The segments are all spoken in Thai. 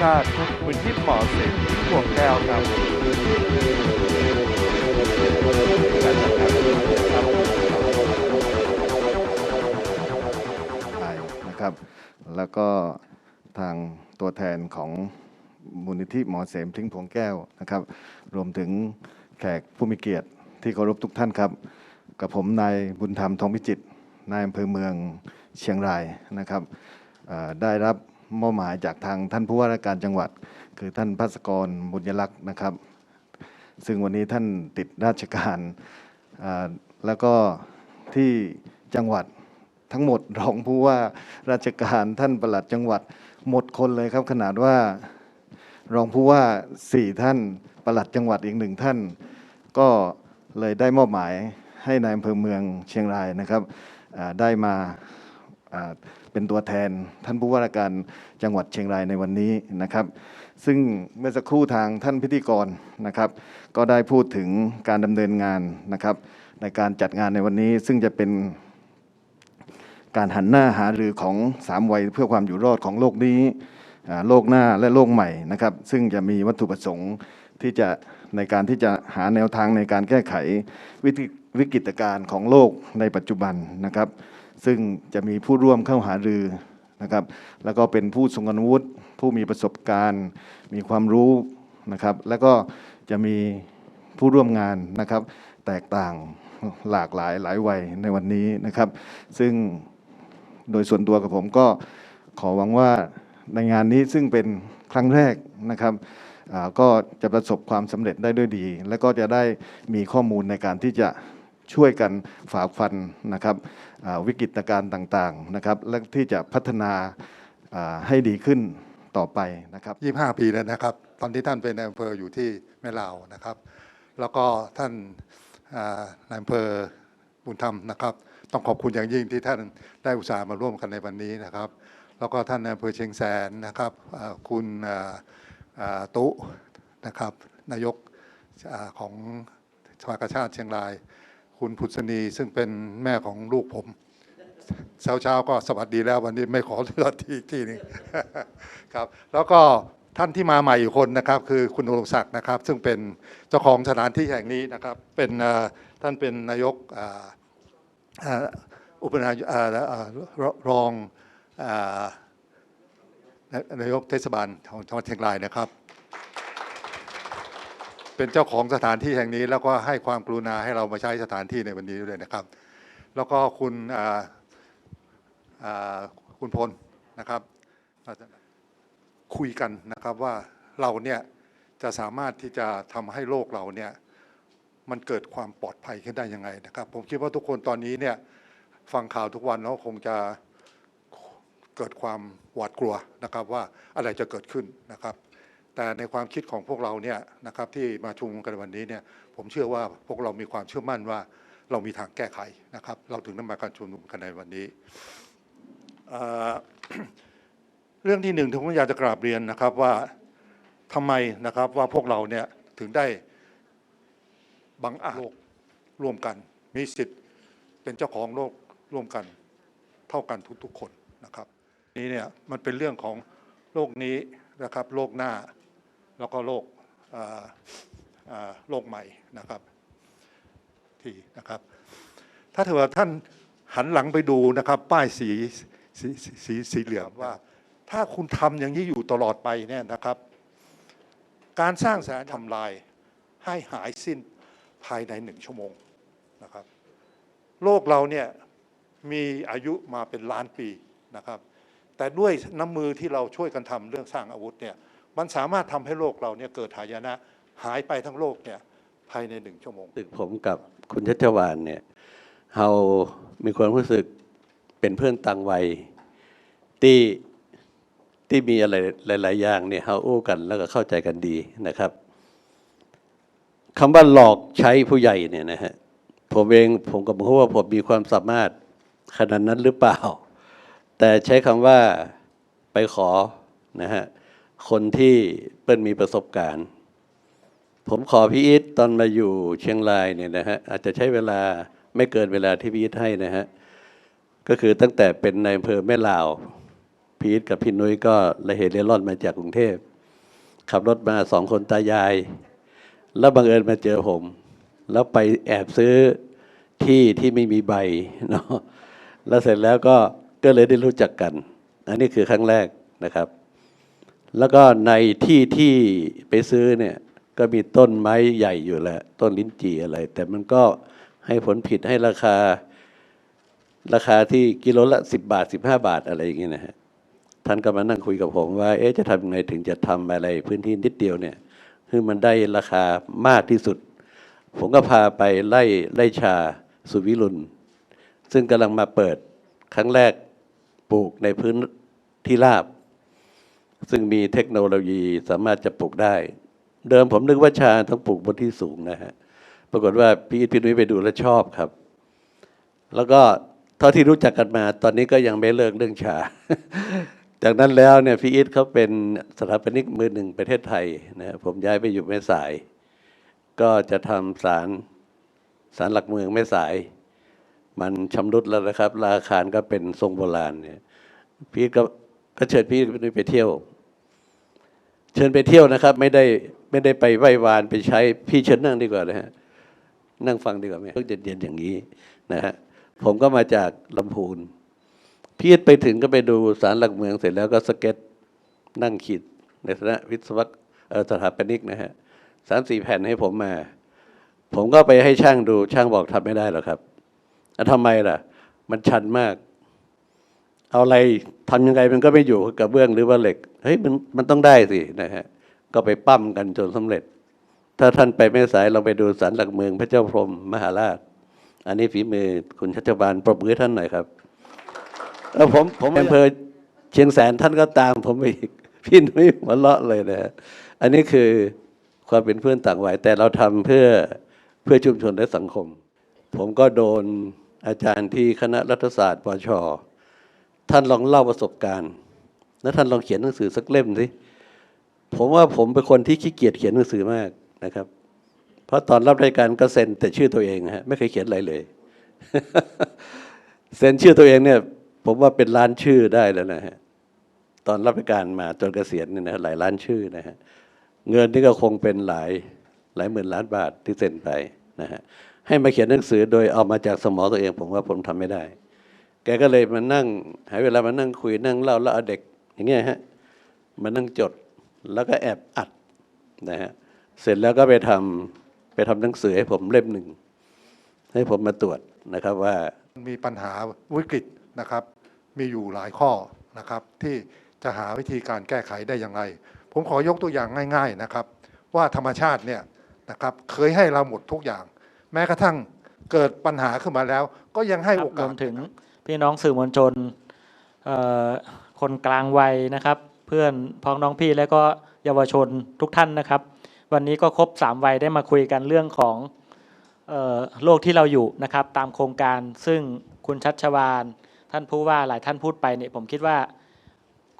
ชาติพื้นที่หมาะเสมที่วงแก้วครับการจัดงานในวันนี้ครับไทยนะครับ แล้วก็ทางตัวแทนของมูลนิธิหมอเสมทิ้งพวงแก้วนะครับ รวมถึงแขกผู้มีเกียรติที่เคารพทุกท่านครับ กับผมนายบุญธรรมทองพิจิตรนายอำเภอเมืองเชียงรายนะครับได้รับ มอบหมายจากทางท่านผู้ว่าราชการจังหวัด คือท่านพัสกรบุญยลักษณ์นะครับ ซึ่งวันนี้ท่านติดราชการแล้วก็ที่จังหวัดทั้งหมดรองผู้ว่าราชการท่านประหลัดจังหวัดหมดคนเลยครับ ขนาดว่ารองผู้ว่าสี่ท่านประหลัดจังหวัดอีกหนึ่งท่าน ก็เลยได้มอบหมายให้นายอำเภอเมืองเชียงรายนะครับได้มา เป็นตัวแทนท่านผู้ว่าราชการจังหวัดเชียงรายในวันนี้นะครับ ซึ่งเมื่อสักครู่ทางท่านพิธีกรนะครับ ก็ได้พูดถึงการดำเนินงานนะครับ ในการจัดงานในวันนี้ ซึ่งจะเป็นการหันหน้าหารือของสามวัยเพื่อความอยู่รอดของโลกนี้โลกหน้าและโลกใหม่นะครับ ซึ่งจะมีวัตถุประสงค์ที่จะในการที่จะหาแนวทางในการแก้ไขวิกฤตการณ์ของโลกในปัจจุบันนะครับ ซึ่งจะมีผู้ร่วมเข้าหารือนะครับ แล้วก็เป็นผู้ทรงคุณวุฒิผู้มีประสบการณ์ มีความรู้นะครับ แล้วก็จะมีผู้ร่วมงานนะครับ แตกต่างหลากหลายหลายวัยในวันนี้นะครับ ซึ่งโดยส่วนตัวกับผมก็ขอหวังว่าในงานนี้ซึ่งเป็นครั้งแรกนะครับก็จะประสบความสำเร็จได้ด้วยดี และก็จะได้มีข้อมูลในการที่จะ ช่วยกันฝ่าฟันนะครับวิกฤตการณ์ต่างๆนะครับและที่จะพัฒนาให้ดีขึ้นต่อไปนะครับ 25 ปีแล้วนะครับ ตอนที่ท่านเป็นนายอำเภออยู่ที่แม่ลาวนะครับ แล้วก็ท่านอ่านายอำเภอบุญธรรมนะครับ ต้องขอบคุณอย่างยิ่งที่ท่านได้อุตส่าห์มาร่วมกันในวันนี้นะครับ แล้วก็ท่านนายอำเภอเชียงแสนนะครับคุณตุนะครับนายกของสภากาชาติเชียงราย คุณผุษณีซึ่งเป็นแม่ของลูกผมเช้าเช้าก็สวัสดีแล้ววันนี้ไม่ขอเลือดทีอีกทีหนึงครับแล้วก็ท่านที่มาใหม่อีกคนนะครับ คือคุณนรงศักดิ์นะครับ ซึ่งเป็นเจ้าของสถานที่แห่งนี้นะครับเป็นท่านเป็นนายกอุปนายกรองนายกเทศบาลของจังหวัดเชียงรายนะครับ เป็นเจ้าของสถานที่แห่งนี้ แล้วก็ให้ความกรุณาให้เรามาใช้สถานที่ในวันนี้ด้วยนะครับ แล้วก็คุณคุณพลนะครับคุยกันนะครับว่าเราเนี่ยจะสามารถที่จะทำให้โลกเราเนี่ยมันเกิดความปลอดภัยขึ้นได้ยังไงนะครับ ผมคิดว่าทุกคนตอนนี้เนี่ยฟังข่าวทุกวันแล้วคงจะเกิดความหวาดกลัวนะครับว่าอะไรจะเกิดขึ้นนะครับ แต่ในความคิดของพวกเราเนี่ยนะครับที่มาชุมนุมกันในวันนี้เนี่ยผมเชื่อว่าพวกเรามีความเชื่อมั่นว่าเรามีทางแก้ไขนะครับ เราถึงได้มาการชุมนุมกันในวันนี้ เรื่องที่หนึ่งที่ผมอยากจะกราบเรียนนะครับว่าทำไมนะครับว่าพวกเราเนี่ยถึงได้บังอาจโลกร่วมกันมีสิทธิ์เป็นเจ้าของโลกร่วมกันเท่ากันทุกๆคนนะครับ นี่เนี่ยมันเป็นเรื่องของโลกนี้นะครับโลกหน้า แล้วก็โลกอ่าอ่าโลกใหม่นะครับที่นะครับ ถ้าเถอะท่านหันหลังไปดูนะครับ ป้ายสีสีสีสีสีเหลืองว่า ถ้าคุณทำอย่างนี้อยู่ตลอดไปเนี่ยนะครับ การสร้างแสนทำลายให้หายสิ้นภายในหนึ่งชั่วโมงนะครับ โลกเราเนี่ยมีอายุมาเป็นล้านปีนะครับ แต่ด้วยน้ำมือที่เราช่วยกันทำเรื่องสร้างอาวุธเนี่ย มันสามารถทำให้โลกเราเนี่ยเกิดหายนะ หายไปทั้งโลกเนี่ยภายในหนึ่งชั่วโมงรู้สึกผมกับคุณชัชวานเนี่ยเรามีความรู้สึกเป็นเพื่อนต่างวัยที่ที่มีอะไรหลาย ๆ อย่างเนี่ยเราอู้กันแล้วก็เข้าใจกันดีนะครับคำว่าหลอกใช้ผู้ใหญ่เนี่ยนะฮะผมเองผมก็บอกว่าผมมีความสามารถขนาดนั้นหรือเปล่า แต่ใช้คำว่าไปขอนะฮะ คนที่เปิ้นมีประสบการณ์ ผมขอพี่อิทตอนมาอยู่เชียงรายเนี่ยนะฮะอาจจะใช้เวลาไม่เกินเวลาที่พี่อิทให้นะฮะก็คือตั้งแต่เป็นในายอำเภอแม่ลาวพี่พีทกับพี่นุ้ยก็ระเหตุเร่ร่อนมาจากกรุงเทพขับรถมาสองคนตายาย แล้วบังเอิญมาเจอผม แล้วไปแอบซื้อที่ที่ไม่มีใบเนาะแล้วเสร็จแล้วก็ก็เลยได้รู้จักกัน อันนี้คือครั้งแรกนะครับ แล้วก็ในที่ที่ไปซื้อเนี่ยก็มีต้นไม้ใหญ่อยู่แหละต้นลิ้นจี่อะไร แต่มันก็ให้ผลผิดให้ราคา ราคาที่กิโลละสิบบาทสิบห้าบาทอะไรอย่างเงี้ยนะฮะท่านก็มานั่งคุยกับผมว่า เอ๊ะจะทำยังไงถึงจะทำอะไร พื้นที่นิดเดียวเนี่ยให้มันได้ราคามากที่สุด ผมก็พาไปไล่ไล่ชาสุวิรุณซึ่งกำลังมาเปิดครั้งแรกปลูกในพื้นที่ราบ ซึ่งมีเทคโนโลยีสามารถจะปลูกได้ เดิมผมนึกว่าชาต้องปลูกบนที่สูงนะฮะปรากฏว่าพี่อิทพี่นุ้ยไปดูแล้วชอบครับ แล้วก็เท่าที่รู้จักกันมา ตอนนี้ก็ยังไม่เลิกเรื่องชา จากนั้นแล้วเนี่ยพี่อิทเขาเป็นสถาปนิกมือหนึ่งประเทศไทยนะผมย้ายไปอยู่แม่สาย ก็จะทำศาลศาลหลักเมืองแม่สาย มันชำรุดแล้วนะครับราอาคาก็เป็นทรงโบราณเนี่ยพี่ก็ก็เชิญพี่อิทพี่นุ้ยไปเที่ยว เชิญไปเที่ยวนะครับ ไม่ได้ไม่ได้ไปไหว้วานไปใช้พี่เชิญนั่งดีกว่านะฮะนั่งฟังดีกว่าไหมเพิ่งเย็นๆอย่างนี้นะฮะผมก็มาจากลำพูนพี่ไปถึงก็ไปดูสารหลักเมืองเสร็จแล้วก็สเก็ตนั่งขีดในฐานะวิศวกสถาปนิกนะฮะสามสี่แผ่นให้ผมมา ผมก็ไปให้ช่างดูช่างบอกทำไม่ได้หรอกครับแล้วทำไมล่ะ มันชันมาก เอาอะไรทำยังไงมันก็ไม่อยู่กับเบื้องหรือว่าเหล็กเฮ้ยมันมันต้องได้สินะฮะก็ไปปั้มกันจนสำเร็จ ถ้าท่านไปแม่สายเราไปดูสันหลักเมืองพระเจ้าพรหมมหาราช อันนี้ฝีมือคุณชัชบาลปรบมือให้ท่านหน่อยครับแล้วผมผมอำเภอเชียงแสนท่านก็ตาม ผมไปอีกพี่นุ้ยหัวเราะเลยนะฮะอันนี้คือความเป็นเพื่อนต่างวัยแต่เราทำเพื่อเพื่อชุมชนและสังคม ผมก็โดนอาจารย์ที่คณะรัฐศาสตร์ปช ท่านลองเล่าประสบการณ์ แล้วท่านลองเขียนหนังสือสักเล่มสิผมว่าผมเป็นคนที่ขี้เกียจเขียนหนังสือมากนะครับ เพราะตอนรับรายการก็เซ็นแต่ชื่อตัวเองฮะไม่เคยเขียนอะไรเลยเซ็นชื่อตัวเองเนี่ยผมว่าเป็นล้านชื่อได้แล้วนะฮะตอนรับรายการมาจนเกษียณเนี่ยนะหลายล้านชื่อนะฮะเงินนี่ก็คงเป็นหลายหลายหมื่นล้านบาทที่เซ็นไปนะฮะให้มาเขียนหนังสือโดยเอามาจากสมองตัวเอง ผมว่าผมทำไม่ได้ แกก็เลยมานั่ง หาเวลามานั่งคุยนั่งเล่าแล้วเอาเด็ก อย่างเงี้ยฮะมานั่งจดแล้วก็แอบอัดนะฮะเสร็จแล้วก็ไปทำไปทำหนังสือให้ผมเล่มหนึ่งให้ผมมาตรวจนะครับว่ามีปัญหาวิกฤตนะครับ มีอยู่หลายข้อนะครับ ที่จะหาวิธีการแก้ไขได้อย่างไร ผมขอยกตัวอย่างง่าย ๆนะครับ ว่าธรรมชาติเนี่ยนะครับเคยให้เราหมดทุกอย่าง แม้กระทั่งเกิดปัญหาขึ้นมาแล้ว ก็ยังให้ครัโอบรกาวสมถึง พี่น้องสื่อมวลชนคนกลางวัยนะครับ เพื่อนพ้องน้องพี่และก็เยาวชนทุกท่านนะครับ วันนี้ก็ครบ 3 วัยได้มาคุยกันเรื่องของโลกที่เราอยู่นะครับ ตามโครงการซึ่งคุณชัชวานท่านผู้ว่าหลายท่านพูดไปเนี่ยผมคิดว่า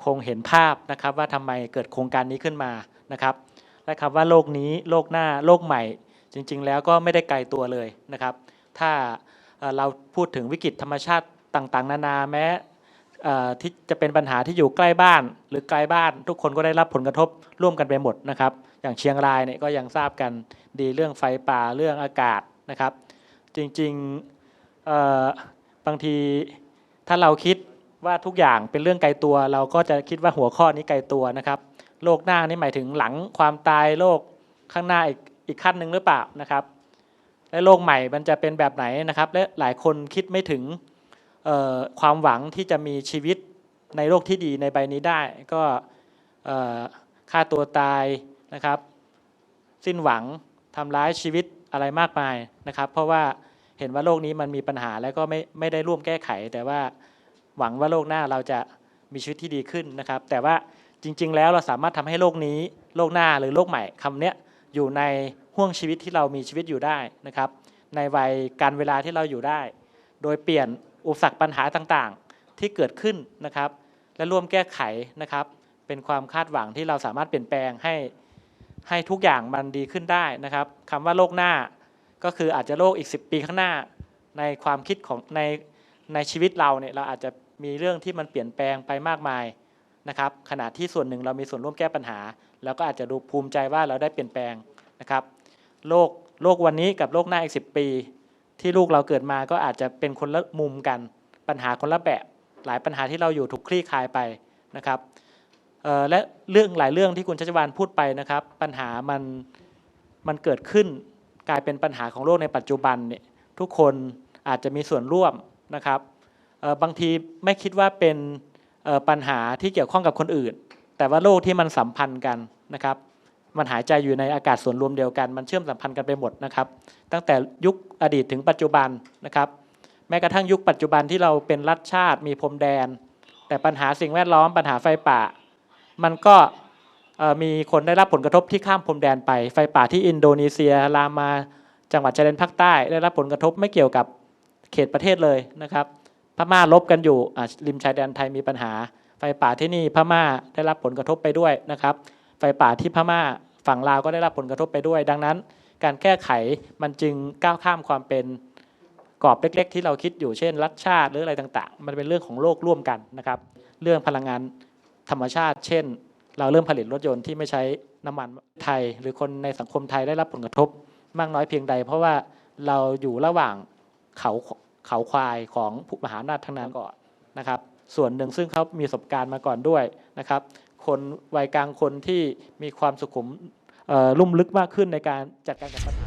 คงเห็นภาพนะครับว่าทำไมเกิดโครงการนี้ขึ้นมานะครับและคำว่าโลกนี้โลกหน้าโลกใหม่ จริง ๆ แล้วก็ไม่ได้ไกลตัวเลยนะครับ ถ้าเราพูดถึงวิกฤตธรรมชาติ ต่างๆ นานาแม้ที่จะเป็นปัญหาที่อยู่ใกล้บ้าน หรือไกลบ้าน ทุกคนก็ได้รับผลกระทบร่วมกันไปหมดนะครับ อย่างเชียงรายเนี่ยก็ยังทราบกันดีเรื่องไฟป่าเรื่องอากาศนะครับ จริงๆบางทีถ้าเราคิดว่าทุกอย่างเป็นเรื่องไกลตัว เราก็จะคิดว่าหัวข้อนี้ไกลตัวนะครับโลกหน้านี่หมายถึงหลังความตายโลกข้างหน้าอีกอีกขั้นหนึ่งหรือเปล่านะครับ และโลกใหม่มันจะเป็นแบบไหนนะครับ และหลายคนคิดไม่ถึง ความหวังที่จะมีชีวิตในโลกที่ดีในใบนี้ได้ ก็ฆ่าตัวตายนะครับ สิ้นหวังทำร้ายชีวิตอะไรมากมายนะครับ เพราะว่าเห็นว่าโลกนี้มันมีปัญหาแล้วก็ไม่ไม่ได้ร่วมแก้ไข แต่ว่าหวังว่าโลกหน้าเราจะมีชีวิตที่ดีขึ้นนะครับ แต่ว่าจริง ๆ แล้วเราสามารถทำให้โลกนี้โลกหน้าหรือโลกใหม่คำเนี้ยอยู่ในห่วงชีวิตที่เรามีชีวิตอยู่ได้นะครับ ในวัยการเวลาที่เราอยู่ได้ โดยเปลี่ยน อุปสรรคปัญหาต่างๆ ที่เกิดขึ้นนะครับ และร่วมแก้ไขนะครับ เป็นความคาดหวังที่เราสามารถเปลี่ยนแปลงให้ให้ทุกอย่างมันดีขึ้นได้นะครับคำว่าโลกหน้าก็คืออาจจะโลกอีก 10 ปีข้างหน้าในความคิดของในในชีวิตเราเนี่ยเราอาจจะมีเรื่องที่มันเปลี่ยนแปลงไปมากมายนะครับขณะที่ส่วนหนึ่งเรามีส่วนร่วมแก้ปัญหา แล้วก็อาจจะดูภูมิใจว่าเราได้เปลี่ยนแปลงนะครับ โลกโลกวันนี้กับโลกหน้าอีกสิปี ที่ลูกเราเกิดมาก็อาจจะเป็นคนละมุมกัน ปัญหาคนละแบบหลายปัญหาที่เราอยู่ถูกคลี่คลายไปนะครับและเรื่องหลายเรื่องที่คุณชัชวานพูดไปนะครับ ปัญหามันมันเกิดขึ้นกลายเป็นปัญหาของโลกในปัจจุบันเนี่ยทุกคนอาจจะมีส่วนร่วมนะครับบางทีไม่คิดว่าเป็นปัญหาที่เกี่ยวข้องกับคนอื่น แต่ว่าโลกที่มันสัมพันธ์กันนะครับ มันหายใจอยู่ในอากาศส่วนรวมเดียวกัน มันเชื่อมสัมพันธ์กันไปหมดนะครับ ตั้งแต่ยุคอดีตถึงปัจจุบันนะครับ แม้กระทั่งยุคปัจจุบันที่เราเป็นรัฐชาติมีพรมแดน แต่ปัญหาสิ่งแวดล้อมปัญหาไฟป่า มันก็มีคนได้รับผลกระทบที่ข้ามพรมแดนไป ไฟป่าที่อินโดนีเซียลามาจังหวัดชายแดนภาคใต้ได้รับผลกระทบไม่เกี่ยวกับเขตประเทศเลยนะครับพม่าลบกันอยู่ริมชายแดนไทยมีปัญหา ไฟป่าที่นี่พม่าได้รับผลกระทบไปด้วยนะครับ ไฟป่าที่พม่า ฝั่งลาวก็ได้รับผลกระทบไปด้วย ดังนั้น การแก้ไขมันจึงก้าวข้ามความเป็นกรอบเล็ก ๆ ที่เราคิดอยู่เช่น รัฐชาติหรืออะไรต่าง ๆ มันเป็นเรื่องของโลกร่วมกันนะครับ เรื่องพลังงานธรรมชาติ เช่น เราเริ่มผลิตรถยนต์ที่ไม่ใช้น้ำมันไทย หรือคนในสังคมไทยได้รับผลกระทบ มากน้อยเพียงใด เพราะว่าเราอยู่ระหว่างเขาเขาควายของผู้มหาอำนาจทั้งนั้นก่อนนะครับ ส่วนหนึ่งซึ่งเขามีประสบการณ์มาก่อนด้วยนะครับ คนวัยกลางคนที่มีความสุขุม ลุ่มลึกมากขึ้นในการจัดการกับปัญหา